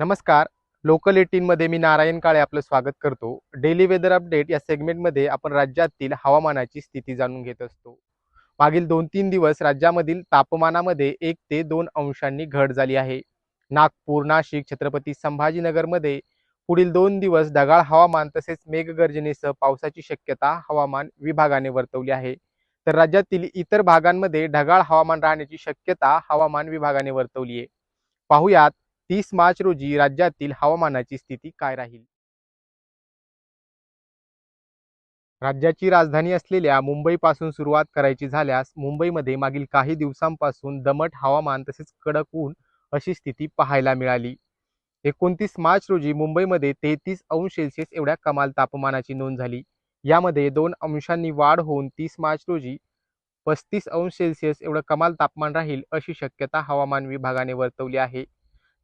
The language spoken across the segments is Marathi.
नमस्कार. लोकल एटीनमध्ये मी नारायण काळे आपलं स्वागत करतो. डेली वेदर अपडेट या सेगमेंटमध्ये आपण राज्यातील हवामानाची स्थिती जाणून घेत असतो. मागील दोन तीन दिवस राज्यामधील तापमानामध्ये एक ते दोन अंशांनी घट झाली आहे. नागपूर नाशिक छत्रपती संभाजीनगरमध्ये पुढील दोन दिवस ढगाळ हवामान तसेच मेघगर्जनेसह पावसाची शक्यता हवामान विभागाने वर्तवली आहे. तर राज्यातील इतर भागांमध्ये ढगाळ हवामान राहण्याची शक्यता हवामान विभागाने वर्तवली आहे. पाहुयात तीस मार्च रोजी राज्यातील हवामानाची स्थिती काय राहील? राज्याची राजधानी असलेल्या मुंबईपासून सुरुवात करायची झाल्यास मुंबईमध्ये मागील काही दिवसांपासून दमट हवामान तसेच कडक ऊन अशी स्थिती पाहायला मिळाली. एकोणतीस मार्च रोजी मुंबईमध्ये तेहतीस अंश सेल्सिअस एवढ्या कमाल तापमानाची नोंद झाली. यामध्ये दोन अंशांनी वाढ होऊन तीस मार्च रोजी पस्तीस अंश सेल्सिअस एवढं कमाल तापमान राहील अशी शक्यता हवामान विभागाने वर्तवली आहे.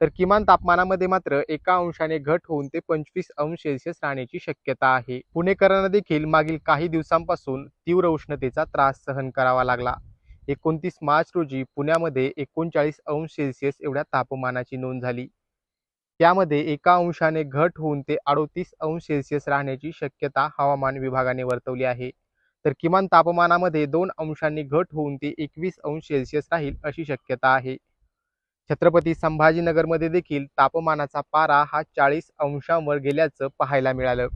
तर किमान तापमानामध्ये मात्र एका अंशाने घट होऊन ते पंचवीस अंश सेल्सिअस राहण्याची शक्यता आहे. पुणेकरांना देखील मागील काही दिवसांपासून तीव्र उष्णतेचा त्रास सहन करावा लागला. एकोणतीस मार्च रोजी पुण्यामध्ये एकोणचाळीस अंश सेल्सिअस एवढ्या तापमानाची नोंद झाली. त्यामध्ये एका अंशाने घट होऊन ते अडोतीस अंश सेल्सिअस राहण्याची शक्यता हवामान विभागाने वर्तवली आहे. तर किमान तापमानामध्ये दोन अंशांनी घट होऊन ते एकवीस अंश सेल्सिअस राहील अशी शक्यता आहे. छत्रपती संभाजीनगरमध्ये देखील तापमानाचा पारा हा चाळीस अंशांवर गेल्याचं पाहायला मिळालं.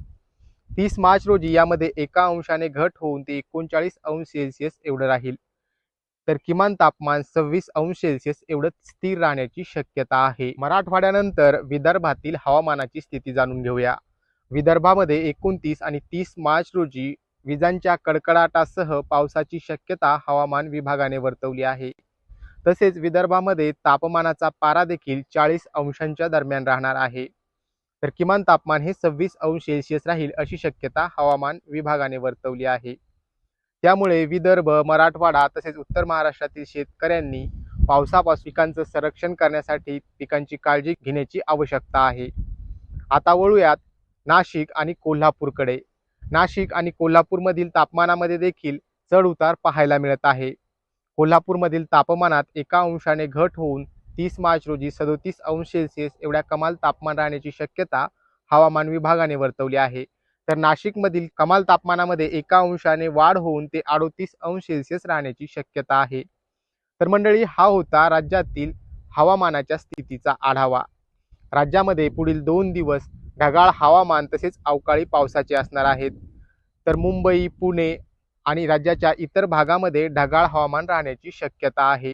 तीस मार्च रोजी यामध्ये एका अंशाने घट होऊन ते एकोणचाळीस अंश सेल्सिअस एवढं राहील. तर किमान तापमान सव्वीस अंश सेल्सिअस एवढं स्थिर राहण्याची शक्यता आहे. मराठवाड्यानंतर विदर्भातील हवामानाची स्थिती जाणून घेऊया. विदर्भामध्ये एकोणतीस आणि तीस मार्च रोजी विजांच्या कडकडाटासह पावसाची शक्यता हवामान विभागाने वर्तवली आहे. तसेच विदर्भामध्ये तापमानाचा पारा देखील चाळीस अंशांच्या दरम्यान राहणार आहे. तर किमान तापमान हे सव्वीस अंश सेल्सिअस राहील अशी शक्यता हवामान विभागाने वर्तवली आहे. त्यामुळे विदर्भ मराठवाडा तसेच उत्तर महाराष्ट्रातील शेतकऱ्यांनी पावसापासून पिकांचं संरक्षण करण्यासाठी पिकांची काळजी घेण्याची आवश्यकता आहे. आता वळूयात नाशिक आणि कोल्हापूरकडे. नाशिक आणि कोल्हापूरमधील तापमानामध्ये देखील चढ उतार पाहायला मिळत आहे. कोल्हापूरमधील तापमानात एका अंशाने घट होऊन तीस मार्च रोजी सदोतीस अंश सेल्सिअस एवढ्या कमाल तापमान राहण्याची शक्यता हवामान विभागाने वर्तवली आहे. तर नाशिकमधील कमाल तापमानामध्ये एका अंशाने वाढ होऊन ते अडोतीस अंश सेल्सिअस राहण्याची शक्यता आहे. तर मंडळी हा होता राज्यातील हवामानाच्या स्थितीचा आढावा. राज्यामध्ये पुढील दोन दिवस ढगाळ हवामान तसेच अवकाळी पावसाचे असणार आहेत. तर मुंबई पुणे आणि राज्याच्या इतर भागामध्ये ढगाळ हवामान राहण्याची शक्यता आहे.